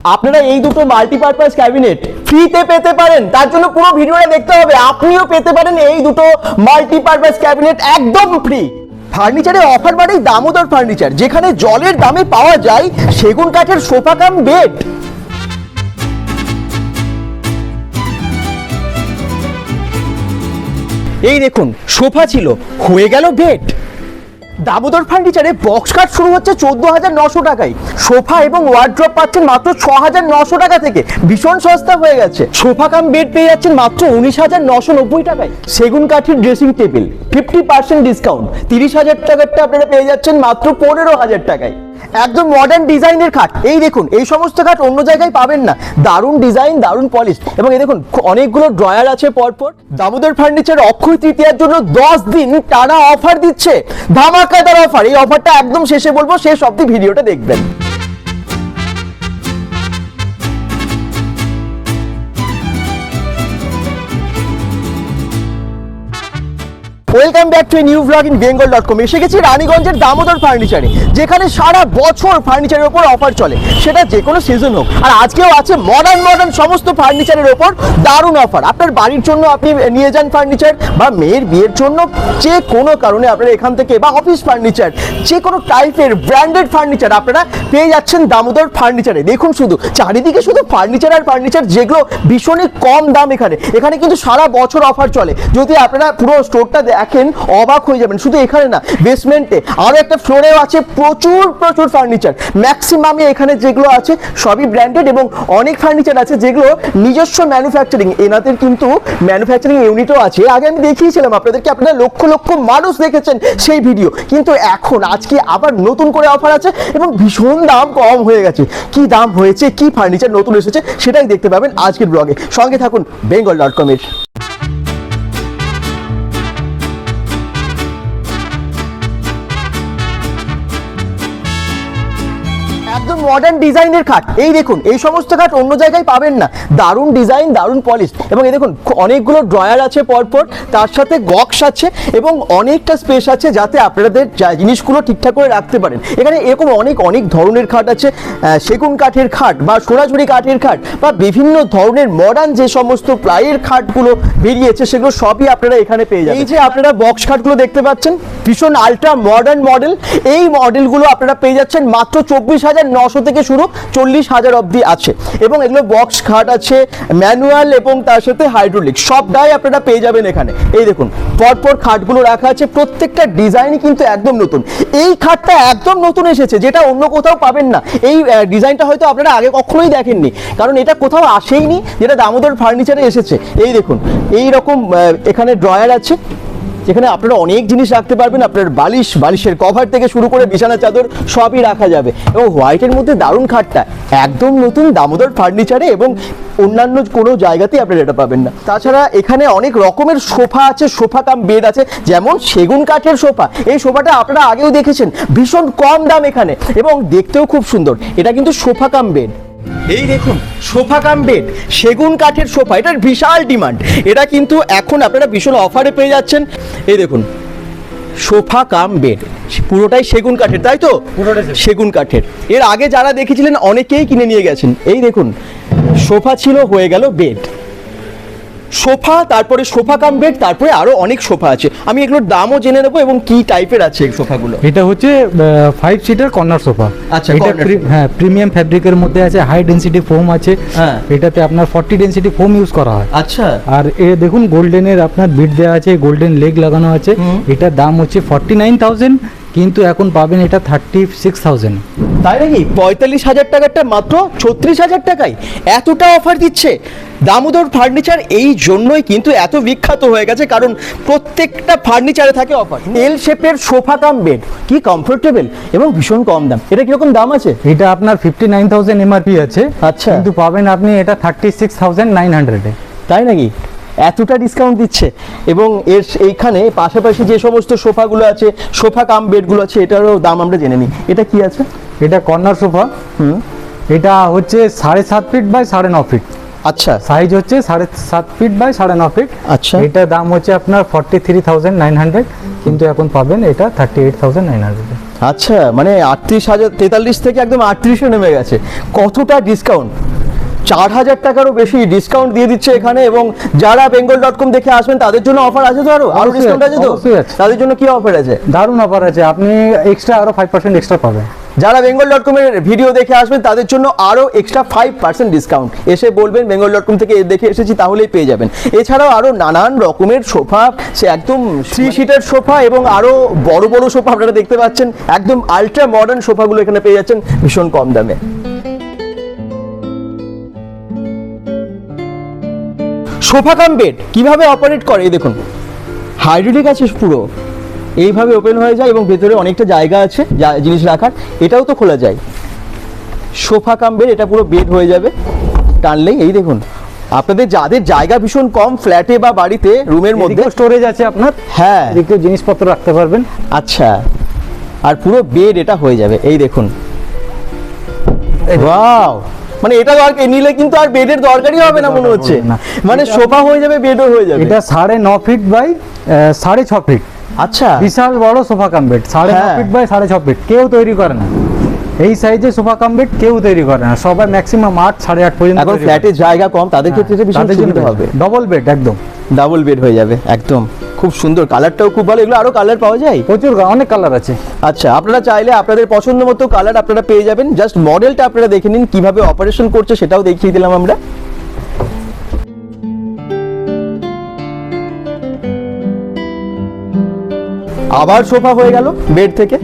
আপনারা এই দুটো মাল্টিপারপাস ক্যাবিনেট ফ্রিতে পেতে পারেন। তার জন্য পুরো ভিডিওটা দেখতে হবে। আপনিও পেতে পারেন এই দুটো মাল্টিপারপাস ক্যাবিনেট একদম ফ্রি ফার্নিচারে অফার মানেই দামোদর ফার্নিচার যেখানে জলের দামে পাওয়া যায় সেগুন কাঠের সোফা কাম বেড এই দেখুন, সোফা ছিল, হয়ে গেল বেড দামোদর ফার্নিচারে বক্স কাট শুরু হচ্ছে চোদ্দ হাজার নশো টাকায়। সোফা এবং ওয়ার্ড্রপ পাচ্ছেন মাত্র ছ হাজার নশো টাকা থেকে। ভীষণ সস্তা হয়ে গেছে। সোফা কাম বেড পেয়ে যাচ্ছেন মাত্র উনিশ হাজার নশো নব্বই টাকায়। সেগুন কাঠের dressing table fifty percent discount তিরিশ হাজার টাকারটা আপনারা পেয়ে যাচ্ছেন মাত্র পনেরো হাজার টাকায়। একদম মডার্ন ডিজাইনের খাট। এই দেখুন, এই সমস্ত খাট অন্য জায়গায় পাবেন না। দারুণ ডিজাইন দারুণ পলিশ এবং এই দেখুন, অনেকগুলো ড্রয়ার আছে পরপর। দামোদর ফার্নিচার অক্ষয় তৃতীয়ার জন্য দশ দিন টানা অফার দিচ্ছে। ধামাকাদার অফার এই অফারটা একদম শেষে বলব, শেষ অব্দি ভিডিওটা দেখবেন। Welcome back to new blog in Bengal dot com এসে গেছি রানীগঞ্জের দামোদর ফার্নিচারে যেখানে সারা বছর ফার্নিচারের ওপর অফার চলে। সেটা যে কোনো সিজন হোক। আর আজকেও আছে মডার্ন মডার্ন সমস্ত ফার্নিচারের ওপর দারুণ অফার আপনার বাড়ির জন্য আপনি নিয়ে যান ফার্নিচার বা মেয়ের বিয়ের জন্য যে কোনো কারণে আপনারা এখান থেকে, বা অফিস ফার্নিচার যে কোনো টাইপের ব্র্যান্ডেড ফার্নিচার আপনারা পেয়ে যাচ্ছেন দামোদর ফার্নিচারে দেখুন শুধু, চারিদিকে শুধু ফার্নিচার আর ফার্নিচার যেগুলো ভীষণই কম দাম এখানে। এখানে কিন্তু সারা বছর অফার চলে। যদি আপনারা পুরো স্টোরটা দেখেন অবাক হয়ে যাবেন। শুধু এখানে না বেসমেন্টে আরও একটা ফ্লোরেও আছে, প্রচুর প্রচুর ফার্নিচার ম্যাক্সিমামে এখানে যেগুলো আছে, সবই ব্র্যান্ডেড এবং অনেক ফার্নিচার আছে যেগুলো নিজস্ব ম্যানুফ্যাকচারিং এনাদের কিন্তু ম্যানুফ্যাকচারিং ইউনিটও আছে। আগে আমি দেখিয়েছিলাম আপনাদেরকে, আপনারা লক্ষ লক্ষ মানুষ দেখেছেন সেই ভিডিও কিন্তু এখন আজকে আবার নতুন করে অফার আছে এবং ভীষণ দাম কম হয়ে গেছে। কি দাম হয়েছে, কি ফার্নিচার নতুন এসেছে, সেটাই দেখতে পাবেন আজকের ব্লগে সঙ্গে থাকুন বেঙ্গল ডট কমের একদম মডার্ন ডিজাইনের খাট। এই দেখুন, এই সমস্ত খাট অন্য জায়গায় পাবেন না। দারুণ ডিজাইন, দারুণ পলিশ এবং এই দেখুন, অনেকগুলো ড্রয়ার আছে পরপর, তার সাথে বক্স আছে এবং অনেকটা স্পেস আছে যাতে আপনাদের জিনিসগুলো ঠিকঠাক করে রাখতে পারেন। এখানে এরকম অনেক অনেক ধরনের খাট আছে। সেগুন কাঠের খাট বা সোনাঝুরি কাঠের খাট বা বিভিন্ন ধরনের মডার্ন যে সমস্ত প্লাইয়ের খাটগুলো বেরিয়েছে, সেগুলো সবই আপনারা এখানে পেয়ে যাবেন। এই যে আপনারা বক্স খাটগুলো দেখতে পাচ্ছেন, ভীষণ আলট্রা মডার্ন মডেল এই মডেলগুলো আপনারা পেয়ে যাচ্ছেন মাত্র চব্বিশ হাজার নশো থেকে শুরু চল্লিশ হাজার অবধি আছে। এবং এগুলো বক্স খাট আছে ম্যানুয়াল এবং তার সাথে হাইড্রোলিক সবটাই আপনারা পেয়ে যাবেন এখানে। এই দেখুন, পরপর খাটগুলো রাখা আছে। প্রত্যেকটা ডিজাইনই কিন্তু একদম নতুন। এই খাটটা একদম নতুন এসেছে, যেটা অন্য কোথাও পাবেন না। এই ডিজাইনটা হয়তো আপনারা আগে কখনোই দেখেননি। কারণ এটা কোথাও আসেইনি, যেটা দামোদর ফার্নিচারে এসেছে। এই দেখুন এই রকম এখানে ড্রয়ার আছে। যেখানে আপনারা অনেক জিনিস রাখতে পারবেন, আপনার বালিশ, বালিশের কভার থেকে শুরু করে বিছানা, চাদর সবই রাখা যাবে। এবং হোয়াইটের মধ্যে দারুণ খাটটা, একদম নতুন দামোদর ফার্নিচারে এবং অন্যান্য কোনো জায়গাতেই আপনারা এটা পাবেন না। তাছাড়া এখানে অনেক রকমের সোফা আছে, সোফা কাম বেড আছে, যেমন সেগুন কাঠের সোফা। এই সোফাটা আপনারা আগেও দেখেছেন, ভীষণ কম দাম এখানে এবং দেখতেও খুব সুন্দর। এটা কিন্তু সোফা কাম বেড এই দেখুন সোফা কাম বেড সেগুন কাঠের সোফা এটার বিশাল ডিমান্ড। এটা কিন্তু এখন আপনারা ভীষণ অফারে পেয়ে যাচ্ছেন। এই দেখুন সোফা কাম বেড পুরোটাই সেগুন কাঠের তাই তো? পুরোটাই সেগুন। সেগুন কাঠের। এর আগে যারা দেখেছিলেন অনেকেই কিনে নিয়ে গেছেন। এই দেখুন সোফা ছিল হয়ে গেল বেড। সোফা তারপরে সোফা কাম বেড তারপরে আরও অনেক সোফা আছে। আমি এগুলোর দামও জেনে নেব এবং কি টাইপের আছে এই সোফাগুলো? এটা হচ্ছে ফাইভ সিটার কর্নার সোফা। আচ্ছা, এটা হ্যাঁ প্রিমিয়াম ফ্যাব্রিকের মধ্যে আছে হাই ডেন্সিটি ফোম আছে। হ্যাঁ। এটাতে আপনার ফর্টি ডেন্সিটি ফোম ইউজ করা হয়। আচ্ছা। আর এ দেখুন গোল্ডেনের আপনার বিট দেওয়া আছে গোল্ডেন লেগ লাগানো আছে। এটার দাম হচ্ছে ফর্টি নাইন থাউজেন্ড কিন্তু এখন পাবেন এটা থার্টি সিক্স থাউজেন্ড তাই নাকি? পঁয়তাল্লিশ হাজার টাকারটা মাত্র ছত্রিশ হাজার টাকায়। এতটা অফার দিচ্ছে। দামোদর ফার্নিচার এই জন্যই কিন্তু এত বিখ্যাত হয়ে গেছে কারণ প্রত্যেকটা ফার্নিচারে থাকে অফার এল শেপের সোফা কাম বেড কি কমফোর্টেবল এবং ভীষণ কম দাম। এটা কীরকম দাম আছে? এটা আপনার ফিফটি নাইন থাউজেন্ড এমআরপি আছে। আচ্ছা। কিন্তু পাবেন আপনি এটা থার্টি সিক্স থাউজেন্ড নাইন হান্ড্রেডে তাই নাকি? এতটা ডিসকাউন্ট দিচ্ছে। এবং এর এইখানে পাশাপাশি যে সমস্ত সোফাগুলো আছে সোফা কাম বেডগুলো আছে এটারও দাম আমরা জেনে নিই। এটা কি আছে? এটা কর্নার সোফা। হুম। এটা হচ্ছে সাড়ে সাত ফিট বাই সাড়ে ন ফিট। আচ্ছা। সাইজ হচ্ছে সাড়ে সাত ফিট বাই সাড়ে ন ফিট। আচ্ছা। এটার দাম হচ্ছে আপনার forty three thousand nine hundred কিন্তু এখন পাবেন এটা thirty eight thousand nine hundred আচ্ছা মানে আটত্রিশ হাজার তেতাল্লিশ থেকে একদম আটত্রিশে নেমে গেছে। কতটা ডিসকাউন্ট চার হাজার টাকারও বেশি ডিসকাউন্ট দিয়ে দিচ্ছে এখানে এবং যারা বেঙ্গল ডট কম দেখে আসবেন তাদের জন্য অফার আছে তো আরও? আরও ডিসকাউন্ট আছে তো? তাদের জন্য কি অফার আছে? দারুণ অফার আছে। আপনি এক্সট্রা আরও ফাইভ পার্সেন্ট এক্সট্রা পাবেন। যারা বেঙ্গল ডট কমের ভিডিও দেখে আসবেন তাদের জন্য আরও এক্সট্রা ফাইভ পার্সেন্ট ডিসকাউন্ট এসে বলবেন বেঙ্গল ডট কম থেকে দেখে এসেছি তাহলেই পেয়ে যাবেন। এছাড়াও আরও নানান রকমের সোফা সে একদম থ্রি সিটার সোফা এবং আরও বড় বড় সোফা আপনারা দেখতে পাচ্ছেন। একদম আলট্রা মডার্ন সোফাগুলো এখানে পেয়ে যাচ্ছেন ভীষণ কম দামে। Sofa cum bed. কীভাবে অপারেট করে? এই দেখুন। হাইড্রোলিক আছে পুরো। এইভাবে ওপেন হয়ে যায় এবং ভেতরে অনেকটা জায়গা আছে যা- জিনিস রাখার। এটাও তো খোলা যায়। সোফা কাম বেড এটা পুরো বেড হয়ে যাবে। টানলেই এই দেখুন। আপনাদের যাদের জায়গা ভীষণ কম ফ্ল্যাটে বা বাড়িতে রুমের মধ্যে স্টোরেজ আছে আপনার। হ্যাঁ। এদিকে জিনিসপত্র রাখতে পারবেন। আচ্ছা। আর পুরো বেড এটা হয়ে যাবে। এই দেখুন। ওয়াও! মানে এটা আর নিলে কিন্তু আর বেডের দরকারই হবে না মনে হচ্ছে। মানে সোফা হয়ে যাবে বেডও হয়ে যাবে। এটা সাড়ে ন ফিট বাই সাড়ে ছ ফিট আচ্ছা। বিশাল বড় সোফা কাম বেড সাড়ে ন হ্যাঁ। ফিট বাই সাড়ে ছ ফিট কেউ তৈরি করে না। এই সাইজে সোফা কাম বেড কেউ তৈরি করে না। সবাই ম্যাক্সিমাম আট সাড়ে আট পর্যন্ত এখন ফ্ল্যাটে জায়গা কম তাদের ক্ষেত্রে এটা ভীষণ সুবিধা হবে। ডবল বেড একদম। ডাবল বেড হয়ে যাবে একদম। খুব সুন্দর। কালারটাও খুব ভালো। এগুলো আরও কালার পাওয়া যায়? প্রচুর অনেক কালার আছে। আচ্ছা আপনারা চাইলে আপনাদের পছন্দ মতো কালার আপনারা পেয়ে যাবেন। জাস্ট মডেলটা আপনারা দেখে নিন কীভাবে অপারেশন করছে সেটাও দেখিয়ে দিলাম আমরা। আবার সোফা হয়ে গেল বেড থেকে।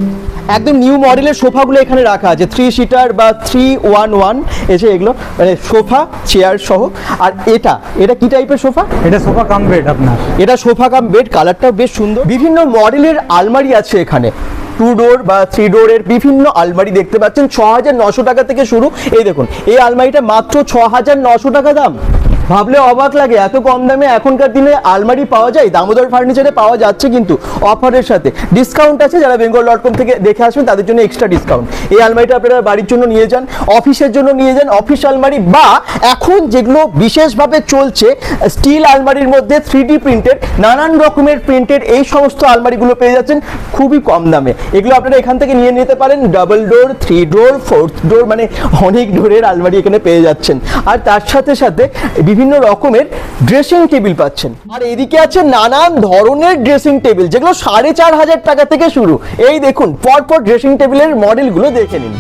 একদম নিউ মডেলের সোফাগুলো এখানে রাখা আছে। থ্রি সিটার বা থ্রি ওয়ান ওয়ান এসে এগুলো মানে সোফা চেয়ার সহ। আর এটা এটা কি টাইপের সোফা? এটা সোফা কাম বেড আপনার। এটা সোফা কাম বেড কালারটাও বেশ সুন্দর। বিভিন্ন মডেলের আলমারি আছে এখানে। টু ডোর বা থ্রি ডোরের বিভিন্ন আলমারি দেখতে পাচ্ছেন। ছ হাজার নশো টাকা থেকে শুরু। এই দেখুন এই আলমারিটা মাত্র ছ হাজার নশো টাকা দাম। ভাবলে অবাক লাগে, এত কম দামে এখনকার দিনে আলমারি পাওয়া যায়? দামোদর ফার্নিচারে পাওয়া যাচ্ছে কিন্তু অফারের সাথে। ডিসকাউন্ট আছে, যারা বেঙ্গল ডট কম থেকে দেখে আসবেন, তাদের জন্য এক্সট্রা ডিসকাউন্ট এই আলমারিটা আপনারা বাড়ির জন্য নিয়ে যান, অফিসের জন্য নিয়ে যান অফিস আলমারি বা এখন যেগুলো বিশেষভাবে চলছে স্টিল আলমারির মধ্যে থ্রি ডি প্রিন্টেড নানান রকমের প্রিন্টেড এই সমস্ত আলমারিগুলো পেয়ে যাচ্ছেন, খুবই কম দামে। এগুলো আপনারা এখান থেকে নিয়ে নিতে পারেন double door three door fourth door মানে অনেক ডোরের আলমারি এখানে পেয়ে যাচ্ছেন। আর তার সাথে সাথে বিভিন্ন রকমের ড্রেসিং টেবিল পাচ্ছেন। আর এদিকে আছে নানান ধরনের ড্রেসিং টেবিল যেগুলো সাড়ে চার হাজার টাকা থেকে শুরু। এই দেখুন, পরপর ড্রেসিং টেবিলের মডেলগুলো দেখে নিন।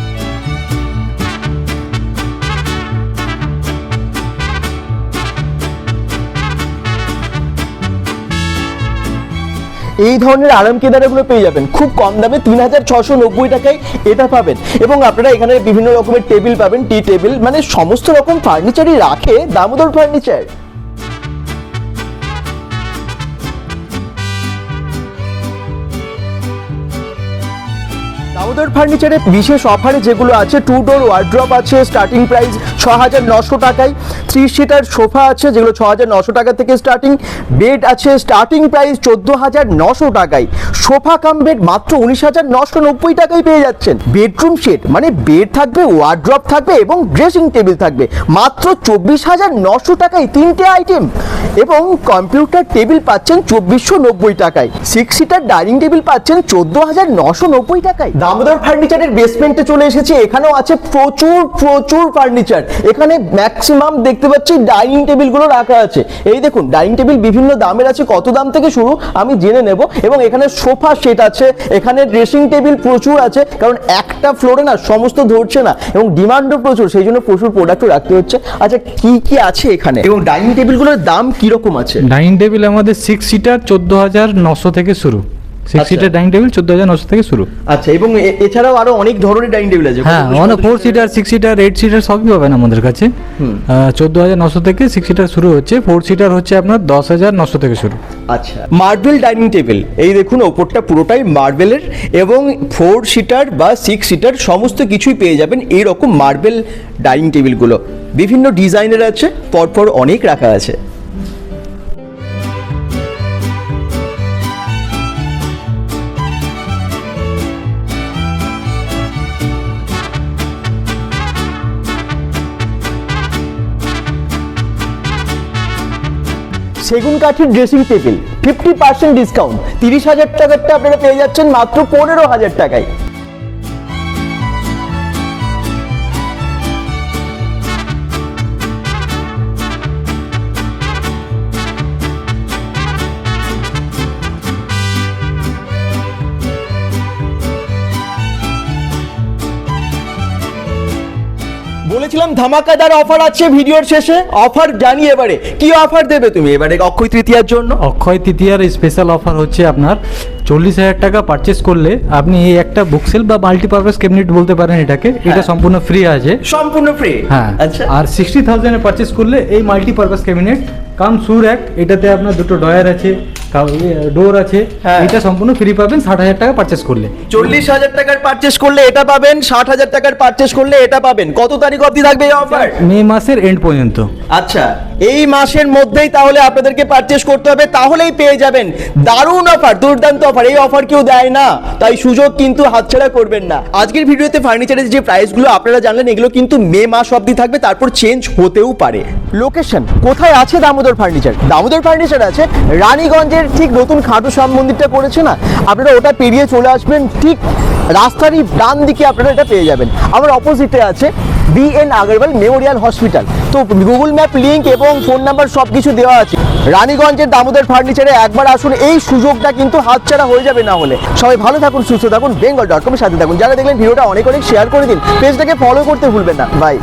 এই ধরনের আরাম কেদারাগুলো পেয়ে যাবেন। খুব কম দামে তিন হাজার ছশো নব্বই টাকায় এটা পাবেন। এবং আপনারা এখানে বিভিন্ন রকমের টেবিল পাবেন, টি টেবিল মানে সমস্ত রকম ফার্নিচারই রাখে দামোদর ফার্নিচার দামোদর ফার্নিচারে বিশেষ অফারে যেগুলো আছে টু ডোর ওয়ার্ড্রপ আছে স্টার্টিং প্রাইস ছ হাজার নশো টাকায়। থ্রি সিটার সোফা আছে, যেগুলো ছ হাজার নশো টাকা থেকে স্টার্টিং বেড আছে স্টার্টিং প্রাইস চোদ্দ হাজার নশো টাকায়। সোফা কাম বেড মাত্র উনিশ হাজার নশো নব্বই টাকায় পেয়ে যাচ্ছেন। বেডরুম সেট মানে বেড থাকবে ওয়ার্ড্রপ থাকবে এবং ড্রেসিং টেবিল থাকবে। মাত্র চব্বিশ হাজার নশো টাকায় তিনটে আইটেম এবং কম্পিউটার টেবিল পাচ্ছেন চব্বিশশো নব্বই টাকায়। সিক্স সিটার ডাইনিং টেবিল পাচ্ছেন চোদ্দ হাজার নশো নব্বই টাকায়। দামোদর ফার্নিচারের বেসমেন্টে চলে এসেছে। এখানেও আছে প্রচুর প্রচুর ফার্নিচার এখানে ম্যাক্সিমাম দেখতে পাচ্ছি ডাইনিং টেবিলগুলো রাখা আছে। এই দেখুন ডাইনিং টেবিল বিভিন্ন দামের আছে। কত দাম থেকে শুরু আমি জেনে নেব। এবং এখানে সোফা সেট আছে। এখানে ড্রেসিং টেবিল প্রচুর আছে। কারণ একটা ফ্লোরে না সমস্ত ধরছে না। এবং ডিমান্ডও প্রচুর। সেই জন্য প্রচুর প্রোডাক্টও রাখতে হচ্ছে। আচ্ছা কি কি আছে এখানে? এবং ডাইনিং টেবিলগুলোর দাম কীরকম আছে? ডাইনিং টেবিল আমাদের সিক্স সিটার চোদ্দ হাজার নশো থেকে শুরু। সিক্স। সিটার ডাইনিং টেবিল চোদ্দ হাজার নশো থেকে শুরু। আচ্ছা এবং এছাড়াও আরও অনেক ধরনের ডাইনিং টেবিল আছে। হ্যাঁ অনেক four seater six seater eight seater সবই পাবেন আমাদের কাছে। চোদ্দ হাজার নশো থেকে সিক্স সিটার শুরু হচ্ছে। ফোর সিটার হচ্ছে আপনার দশ হাজার নশো থেকে শুরু। আচ্ছা মার্বেল ডাইনিং টেবিল এই দেখুন ওপরটা পুরোটাই মার্বেলের এবং ফোর সিটার বা সিক্স সিটার সমস্ত কিছুই পেয়ে যাবেন এই রকম মার্বেল ডাইনিং টেবিলগুলো বিভিন্ন ডিজাইনের আছে পরপর অনেক রাখা আছে। সেগুন কাঠের dressing table fifty percent discount তিরিশ হাজার টাকারটা আপনারা পেয়ে যাচ্ছেন মাত্র পনেরো হাজার টাকায়। বলেছিলাম ধামাকাদার অফার আছে ভিডিওর শেষে। অফার জানি এবারে। কি অফার দেবে তুমি এবারে অক্ষয় তৃতীয়ার জন্য? অক্ষয় তৃতীয়ার স্পেশাল অফার হচ্ছে আপনার চল্লিশ হাজার টাকা পারচেস করলে আপনি এই একটা বুকসেল বা মাল্টিপারপাস ক্যাবিনেট বলতে পারেন এটাকে? এটা সম্পূর্ণ ফ্রি আছে। সম্পূর্ণ ফ্রি হ্যাঁ। আচ্ছা। আর সিক্সটি থাউজেন্ডে পারচেস করলে এই মাল্টিপারপাস ক্যাবিনেট কাম সুর এক। এটাতে আপনার দুটো ডয়ার আছে। ডোর আছে। হ্যাঁ। এটা সম্পূর্ণ ফ্রি পাবেন ষাট হাজার টাকা পারচেস করলে। চল্লিশ হাজার টাকার পারচেস করলে এটা পাবেন ষাট হাজার টাকার পারচেস করলে এটা পাবেন। কত তারিখ অবধি থাকবে এই অফার মে মাসের এন্ড পর্যন্ত। আচ্ছা এই মাসের মধ্যেই তাহলে আপনাদেরকে পারচেস করতে হবে তাহলেই পেয়ে যাবেন। দারুণ অফার দুর্দান্ত অফার এই অফার কেউ দেয় না তাই সুযোগ কিন্তু হাতছাড়া করবেন না। আজকের ভিডিওতে ফার্নিচারের যে প্রাইসগুলো আপনারা জানলেন এগুলো কিন্তু মে মাস অবধি থাকবে তারপর চেঞ্জ হতেও পারে। লোকেশন কোথায় আছে দামোদর ফার্নিচার দামোদর ফার্নিচার আছে রানীগঞ্জের ঠিক নতুন খাটু শ্যাম মন্দিরটা করেছে না? আপনারা ওটা পেরিয়ে চলে আসবেন, ঠিক রাস্তারই ডান দিকে আপনারা এটা পেয়ে যাবেন। আমার অপোজিটে আছে B N Agarwal memorial hospital তো গুগল ম্যাপ লিঙ্ক এবং ফোন নাম্বার সব কিছু দেওয়া আছে। রানীগঞ্জের দামোদর ফার্নিচারে একবার আসুন, এই সুযোগটা কিন্তু হাতছাড়া হয়ে যাবে না হলে। সবাই ভালো থাকুন, সুস্থ থাকুন বেঙ্গল ডট কমের সাথে থাকুন। যারা দেখলেন ভিডিওটা অনেক অনেক শেয়ার করে দিন পেজটাকে ফলো করতে ভুলবেন না। বাই